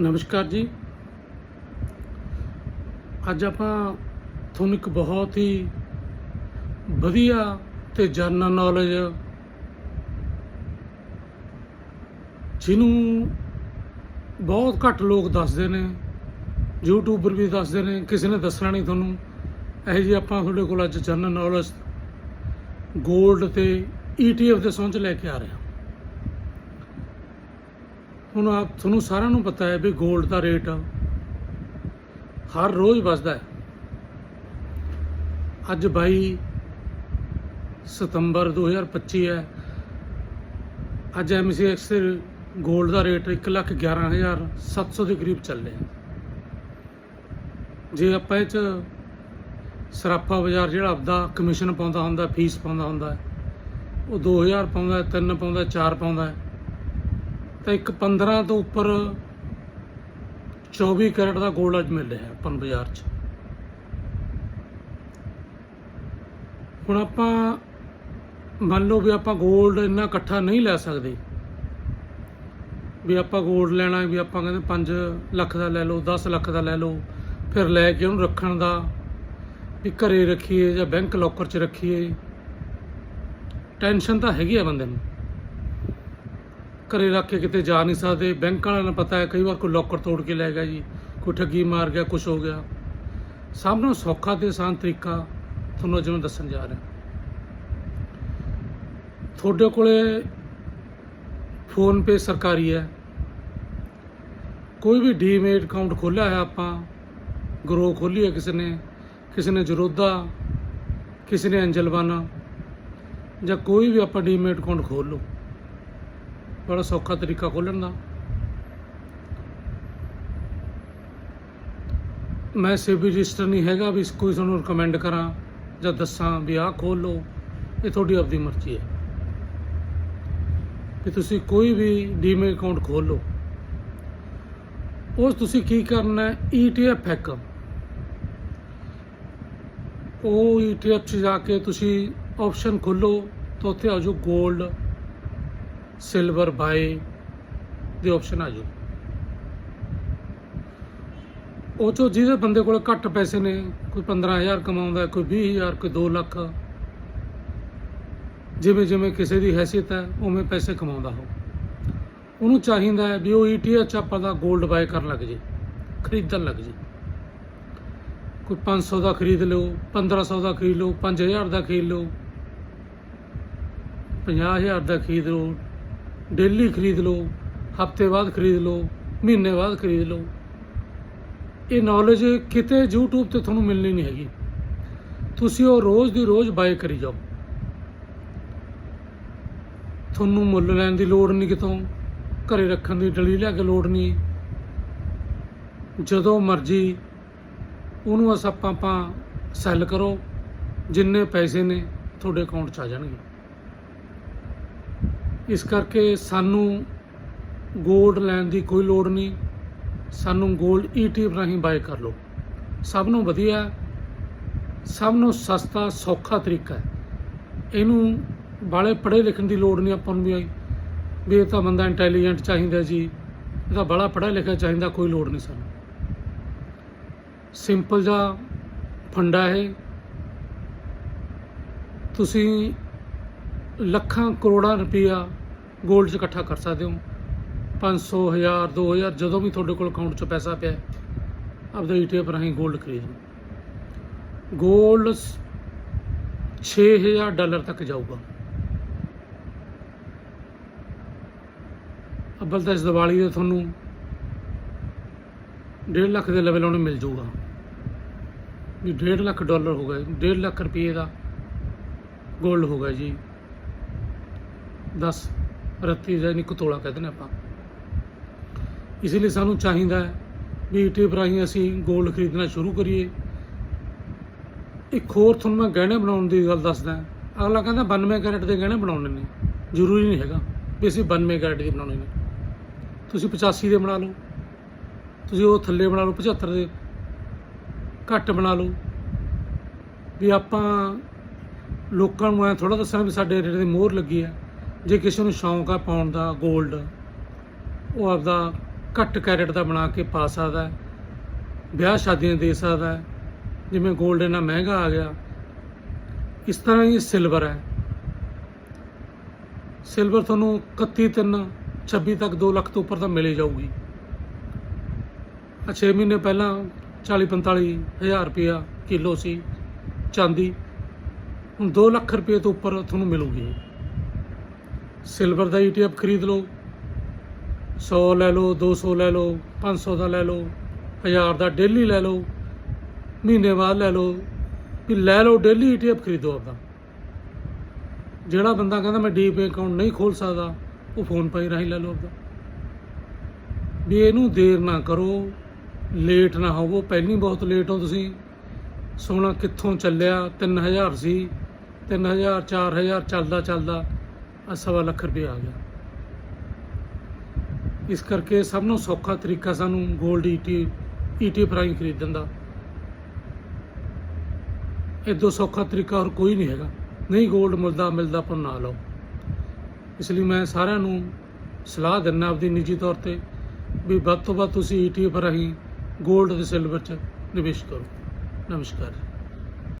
ਨਮਸਕਾਰ ਜੀ। ਅੱਜ ਆਪਾਂ ਤੁਹਾਨੂੰ ਇੱਕ ਬਹੁਤ ਹੀ ਵਧੀਆ ਤੇ ਜਨਰਲ ਨੌਲੇਜ ਜਿਹਨੂੰ ਬਹੁਤ ਘੱਟ ਲੋਕ ਦੱਸਦੇ ਨੇ, ਯੂਟਿਊਬਰ ਵੀ ਦੱਸਦੇ ਨੇ, ਕਿਸੇ ਨੇ ਦੱਸਣਾ ਨਹੀਂ ਤੁਹਾਨੂੰ। ਇਹ ਜੀ ਆਪਾਂ ਤੁਹਾਡੇ ਕੋਲ ਅੱਜ ਜਨਰਲ ਨੌਲੇਜ 골ਡ ਤੇ ETF ਦੇ ਸੌਂਚ ਲੈ ਕੇ ਆ ਰਹੇ ਹਾਂ। ਹੁਣ ਆਪ ਤੁਹਾਨੂੰ ਸਾਰਿਆਂ ਨੂੰ ਪਤਾ ਹੈ ਵੀ 골ਡ ਦਾ ਰੇਟ ਹਰ ਰੋਜ਼ ਵੱਧਦਾ ਹੈ। ਅੱਜ 22 ਸਤੰਬਰ 2025 ਹੈ। ਅੱਜ MCX ਤੇ 골ਡ ਦਾ ਰੇਟ 111700 ਦੇ ਕਰੀਬ ਚੱਲ ਰਿਹਾ। ਜੇ ਆਪਾਂ ਇਹ ਚ ਸਰਾਫਾ ਬਾਜ਼ਾਰ ਜਿਹੜਾ ਆਪਦਾ ਕਮਿਸ਼ਨ ਪਾਉਂਦਾ ਹੁੰਦਾ ਫੀਸ ਪਾਉਂਦਾ ਹੁੰਦਾ ਹੈ, ਉਹ 2000 ਪਾਉਂਦਾ 3 ਪਾਉਂਦਾ 4 ਪਾਉਂਦਾ ਤਾਂ ਇੱਕ 15 ਤੋਂ ਉੱਪਰ 24 ਕੈਰਟ ਦਾ ਗੋਲਡ ਅੱਜ ਮਿਲ ਰਿਹਾ ਆਪਾਂ ਬਾਜ਼ਾਰ 'ਚ। ਹੁਣ ਆਪਾਂ ਮੰਨ ਲਓ ਵੀ ਆਪਾਂ ਗੋਲਡ ਇੰਨਾ ਇਕੱਠਾ ਨਹੀਂ ਲੈ ਸਕਦੇ। ਵੀ ਆਪਾਂ ਗੋਲਡ ਲੈਣਾ, ਵੀ ਆਪਾਂ ਕਹਿੰਦੇ 5 ਲੱਖ ਦਾ ਲੈ ਲਓ 10 ਲੱਖ ਦਾ ਲੈ ਲਓ, ਫਿਰ ਲੈ ਕੇ ਉਹਨੂੰ ਰੱਖਣ ਦਾ। ਵੀ ਘਰੇ ਰੱਖੀਏ ਜਾਂ ਬੈਂਕ ਲੋਕਰ 'ਚ ਰੱਖੀਏ। ਟੈਨਸ਼ਨ ਤਾਂ ਹੈਗੀ ਆ ਬੰਦੇ ਨੂੰ। ਘਰੇ ਰੱਖ ਕੇ ਕਿਤੇ ਜਾ ਨਹੀਂ ਸਕਦੇ। ਬੈਂਕ ਵਾਲਿਆਂ ਨੂੰ ਪਤਾ ਹੈ, ਕਈ ਵਾਰ ਕੋਈ ਲੋਕਰ ਤੋੜ ਕੇ ਲੈ ਗਿਆ ਜੀ, ਕੋਈ ਠੱਗੀ ਮਾਰ ਗਿਆ ਕੁਝ ਹੋ ਗਿਆ। ਸਭ ਨੂੰ ਸੌਖਾ ਤੇ ਆਸਾਨ ਤਰੀਕਾ ਤੁਹਾਨੂੰ ਅੱਜ ਦੱਸਣ ਜਾ ਰਿਹਾ। ਤੁਹਾਡੇ ਕੋਲੇ ਫੋਨ ਪੇ ਸਰਕਾਰੀ ਹੈ। ਕੋਈ ਵੀ ਡੀਮੇਟ ਅਕਾਊਂਟ ਖੋਲ੍ਹਿਆ ਹੈ ਆਪਾਂ ਗਰੋ ਖੋਲ੍ਹੀ ਹੈ ਕਿਸੇ ਨੇ ਕਿਸੇ ਨੇ ਜਰੋਦਾ, ਕਿਸੇ ਨੇ ਅੰਜਲਵਾਨਾ ਜਾਂ ਕੋਈ ਵੀ ਆਪਾਂ ਡੀਮੇਟ ਅਕਾਊਂਟ ਖੋਲ ਲਓ। ਬੜਾ ਸੌਖਾ ਤਰੀਕਾ ਖੋਲਣ ਦਾ। ਮੈਂ ਸਿਵਲ ਰਜਿਸਟਰ ਨਹੀਂ ਹੈਗਾ ਵੀ ਕੋਈ ਤੁਹਾਨੂੰ ਰਿਕਮੈਂਡ ਕਰਾਂ ਜਾਂ ਦੱਸਾਂ ਵੀ ਆਹ ਖੋਲ ਲਓ, ਇਹ ਤੁਹਾਡੀ ਆਪਣੀ ਮਰਜ਼ੀ ਹੈ। ਕਿ ਤੁਸੀਂ ਕੋਈ ਵੀ ਡੀਮੇ ਅਕਾਊਂਟ ਖੋਲ ਲਓ। ਉਸ ਤੁਸੀਂ ਕੀ ਕਰਨਾ ਹੈ? ਈਟੀਐਫ ਹੈਕ ਉਹ ਈਟੀਐਫ 'ਚ ਜਾ ਕੇ ਤੁਸੀਂ ਆਪਸ਼ਨ ਖੋਲੋ ਤਾਂ ਉੱਥੇ ਆ ਜਾਓ 골ਡ ਸਿਲਵਰ ਬਾਏ ਦੇ ਆਪਸ਼ਨ ਆ ਜਾਓ ਉਹ ਚੋਂ ਜਿਹਦੇ ਬੰਦੇ ਕੋਲ ਘੱਟ ਪੈਸੇ ਨੇ ਕੋਈ 15000 ਕਮਾਉਂਦਾ ਹੈ, ਕੋਈ 20000 ਕੋਈ 2 ਲੱਖ ਜਿਵੇਂ ਜਿਵੇਂ ਕਿਸੇ ਦੀ ਹੈਸੀਅਤ ਹੈ ਉਵੇਂ ਪੈਸੇ ਕਮਾਉਂਦਾ ਹੋ ਉਹਨੂੰ ਚਾਹੀਦਾ ਹੈ ਵੀ ਉਹ ETF 'ਚ ਆਪਾਂ ਦਾ 골ਡ ਬਾਏ ਕਰਨ ਲੱਗ ਜੇ ਖਰੀਦਣ ਲੱਗ ਜੇ। ਕੋਈ 500 ਦਾ ਖਰੀਦ ਲਓ 1500 ਦਾ ਖਰੀਦ ਲਓ 5000 ਦਾ ਖਰੀਦ ਲਓ 50000 ਦਾ ਖਰੀਦ ਲਓ ਡੇਲੀ ਖਰੀਦ ਲਓ, ਹਫ਼ਤੇ ਬਾਅਦ ਖਰੀਦ ਲਓ, ਮਹੀਨੇ ਬਾਅਦ ਖਰੀਦ ਲਓ। ਇਹ ਨੌਲੇਜ ਕਿਤੇ YouTube ਤੇ ਤੁਹਾਨੂੰ ਮਿਲਣੀ ਨਹੀਂ ਹੈਗੀ। ਤੁਸੀਂ ਉਹ ਰੋਜ਼ ਦੀ ਰੋਜ਼ ਬਾਏ ਕਰੀ ਜਾਓ। ਤੁਹਾਨੂੰ ਮੁੱਲ ਲੈਣ ਦੀ ਲੋੜ ਨਹੀਂ ਕਿਤੋਂ, ਘਰੇ ਰੱਖਣ ਦੀ ਡਲੀ ਲਿਆ ਕੇ ਲੋੜ ਨਹੀਂ। ਜਦੋਂ ਮਰਜ਼ੀ ਉਹਨੂੰ ਅਸ ਆਪਾਂ ਆਪਾਂ ਸੈੱਲ ਕਰੋ, ਜਿੰਨੇ ਪੈਸੇ ਨੇ ਤੁਹਾਡੇ ਅਕਾਊਂਟ 'ਚ ਆ ਜਾਣਗੇ। ਇਸ ਕਰਕੇ ਸਾਨੂੰ ਗੋਲਡ ਲੈਣ ਦੀ ਕੋਈ ਲੋੜ ਨਹੀਂ। ਸਾਨੂੰ 골ਡ ETF ਰਾਹੀਂ ਬਾਏ ਕਰ ਲਓ। ਸਭ ਨੂੰ ਵਧੀਆ, ਸਭ ਨੂੰ ਸਸਤਾ, ਸੌਖਾ ਤਰੀਕਾ ਹੈ। ਇਹਨੂੰ ਬਾਲੇ ਪੜ੍ਹੇ ਲਿਖਣ ਦੀ ਲੋੜ ਨਹੀਂ ਆਪਾਂ ਨੂੰ ਵੀ ਵੀ ਇਹ ਤਾਂ ਬੰਦਾ ਇੰਟੈਲੀਜੈਂਟ ਚਾਹੀਦਾ ਜੀ। ਇਹ ਤਾਂ ਬੜਾ ਪੜ੍ਹਿਆ ਲਿਖਿਆ ਚਾਹੀਦਾ, ਕੋਈ ਲੋੜ ਨਹੀਂ ਸਾਨੂੰ। ਸਿੰਪਲ ਜਿਹਾ ਫੰਡਾ ਹੈ ਤੁਸੀਂ ਲੱਖਾਂ ਕਰੋੜਾਂ ਰੁਪਇਆ ਗੋਲਡ 'ਚ ਇਕੱਠਾ ਕਰ ਸਕਦੇ ਹੋ। 500 1000 ਹਜ਼ਾਰ ਜਦੋਂ ਵੀ ਤੁਹਾਡੇ ਕੋਲ ਅਕਾਊਂਟ 'ਚ ਪੈਸਾ ਪਿਆ, ਆਪਦਾ ETF ਰਾਹੀਂ ਗੋਲਡ ਖਰੀਦ ਲਓ। ਗੋਲਡ 6000 ਡਾਲਰ ਤੱਕ ਜਾਊਗਾ। ਅੱਬਲ ਤਾਂ ਇਸ ਦੀਵਾਲੀ ਦੇ ਤੁਹਾਨੂੰ 1.5 ਲੱਖ ਦੇ ਲੈਵਲ ਉਹਨੂੰ ਮਿਲ ਜਾਊਗਾ। ਵੀ 1.5 ਲੱਖ ਡਾਲਰ ਹੋ ਗਏ 1.5 ਲੱਖ ਰੁਪਏ ਦਾ ਗੋਲਡ ਹੋ ਗਿਆ ਜੀ। 10 ਰੱਤੀ ਦਾ ਨਹੀਂ ਤੋਲਾ ਕਹਿੰਦੇ ਨੇ ਆਪਾਂ। ਇਸ ਲਈ ਸਾਨੂੰ ਚਾਹੀਦਾ ਹੈ ਵੀ ETF ਰਾਹੀਂ ਅਸੀਂ 골ਡ ਖਰੀਦਣਾ ਸ਼ੁਰੂ ਕਰੀਏ। ਇੱਕ ਹੋਰ ਤੁਹਾਨੂੰ ਮੈਂ ਗਹਿਣੇ ਬਣਾਉਣ ਦੀ ਗੱਲ ਦੱਸਦਾ ਅਗਲਾ ਕਹਿੰਦਾ 92 ਕੈਰਟ ਦੇ ਗਹਿਣੇ ਬਣਾਉਣੇ ਨੇ। ਜ਼ਰੂਰੀ ਨਹੀਂ ਹੈਗਾ ਵੀ ਅਸੀਂ 92 ਕੈਰਟ ਦੇ ਬਣਾਉਣੇ ਨੇ। ਤੁਸੀਂ 85 ਦੇ ਬਣਾ ਲਓ। ਤੁਸੀਂ ਉਹ ਥੱਲੇ ਬਣਾ ਲਓ 75 ਦੇ। ਘੱਟ ਬਣਾ ਲਓ। ਵੀ ਆਪਾਂ ਲੋਕਾਂ ਨੂੰ ਐ ਥੋੜਾ ਦੱਸਣਾ ਵੀ ਸਾਡੇ ਰੇਟ ਦੇ ਮੋਹਰ ਲੱਗੀ ਹੈ। ਜੇ ਕਿਸੇ ਨੂੰ ਸ਼ੌਂਕ ਆ ਪਾਉਣ ਦਾ 골ਡ ਉਹ ਆਪਦਾ ਘੱਟ ਕੈਰਟ ਦਾ ਬਣਾ ਕੇ ਪਾ ਸਕਦਾ ਵਿਆਹ ਸ਼ਾਦੀਆਂ ਦੇ ਸਕਦਾ ਜਿਵੇਂ 골ਡ ਇੰਨਾ ਮਹਿੰਗਾ ਆ ਗਿਆ, ਇਸ ਤਰ੍ਹਾਂ ਹੀ ਸਿਲਵਰ ਹੈ। ਸਿਲਵਰ ਤੁਹਾਨੂੰ 31 ਤਿੰਨ 26 ਤੱਕ 2 ਲੱਖ ਤੋਂ ਉੱਪਰ ਤਾਂ ਮਿਲੇ ਜਾਊਗੀ। ਆ 6 ਮਹੀਨੇ ਪਹਿਲਾਂ 40 45 ਹਜ਼ਾਰ ਰੁਪਇਆ ਕਿਲੋ ਸੀ, ਚਾਂਦੀ, ਹੁਣ 2 ਲੱਖ ਰੁਪਏ ਤੋਂ ਉੱਪਰ ਤੁਹਾਨੂੰ ਮਿਲੂਗੀ। ਸਿਲਵਰ ਦਾ ETF ਖਰੀਦ ਲਓ। 100 ਲੈ ਲਓ 200 ਲੈ ਲਓ 500 ਦਾ ਲੈ ਲਓ 1000 ਦਾ ਡੇਲੀ ਲੈ ਲਓ, ਮਹੀਨੇ ਬਾਅਦ ਲੈ ਲਓ, ਵੀ ਲੈ ਲਓ ਡੇਲੀ ETF ਖਰੀਦੋ ਆਪਦਾ। ਜਿਹੜਾ ਬੰਦਾ ਕਹਿੰਦਾ ਮੈਂ ਡੀਪ ਅਕਾਊਂਟ ਨਹੀਂ ਖੋਲ ਸਕਦਾ, ਉਹ ਫੋਨ ਪੇ ਰਾਹੀਂ ਲੈ ਲਓ ਆਪਦਾ। ਵੀ ਇਹਨੂੰ ਦੇਰ ਨਾ ਕਰੋ ਲੇਟ ਨਾ ਹੋਵੋ, ਪਹਿਲੀ ਬਹੁਤ ਲੇਟ ਹੋ ਤੁਸੀਂ। ਸੋਨਾ ਕਿੱਥੋਂ ਚੱਲਿਆ? 3000 ਸੀ 3000 4000 ਚੱਲਦਾ ਚੱਲਦਾ। ਆ ਸਵਾ ਲੱਖ ਰੁਪਏ ਆ ਗਿਆ। ਇਸ ਕਰਕੇ ਸਭ ਨੂੰ ਸੌਖਾ ਤਰੀਕਾ ਸਾਨੂੰ 골ਡ ਈਟੀ ਈਟੀ ਫਰਾਈ ਖਰੀਦਣ ਦਾ। ਇਹ ਦੋ ਸੌਖਾ ਤਰੀਕਾ ਹੋਰ ਕੋਈ ਨਹੀਂ ਹੈਗਾ। ਨਹੀਂ 골ਡ ਮਿਲਦਾ ਮਿਲਦਾ ਪਰ ਨਾ ਲਓ ਇਸ ਲਈ ਮੈਂ ਸਾਰਿਆਂ ਨੂੰ ਸਲਾਹ ਦਿੰਨਾ ਆਪਦੀ ਨਿੱਜੀ ਤੌਰ ਤੇ ਵੀ ਵੱਧ ਤੋਂ ਵੱਧ ਤੁਸੀਂ ਈਟੀਐਫ ਰਾਹੀਂ 골ਡ ਤੇ ਸਿਲਵਰ 'ਚ ਨਿਵੇਸ਼ ਕਰੋ। ਨਮਸਕਾਰ।